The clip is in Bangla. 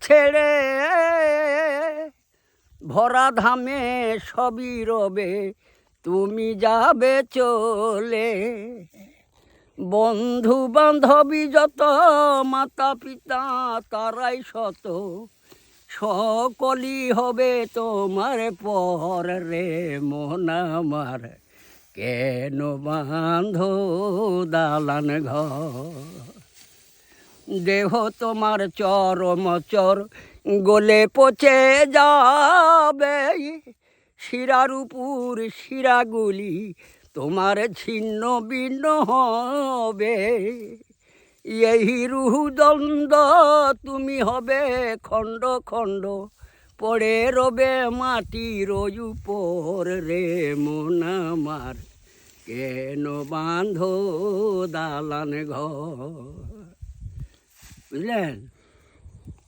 ছেড়ে ভরা ধামে সবই রবে, তুমি যাবে চলে। বন্ধু বান্ধবী যত মাতা পিতা তারাই শত সকলই হবে তোমার পর রে মন আমার। কেন বাঁধ দালান ঘর? দেহ তোমার চরম চর, গলে পচে যাবে। শিরার উপর শিরাগুলি তোমার ছিন্ন ভিন্ন হবে। এই রুহুদণ্ড তুমি হবে খণ্ড খণ্ড, পড়ে রবে মাটির উপর রে মন আমার। কেন বাঁধো দালান ঘর? বুঝলেন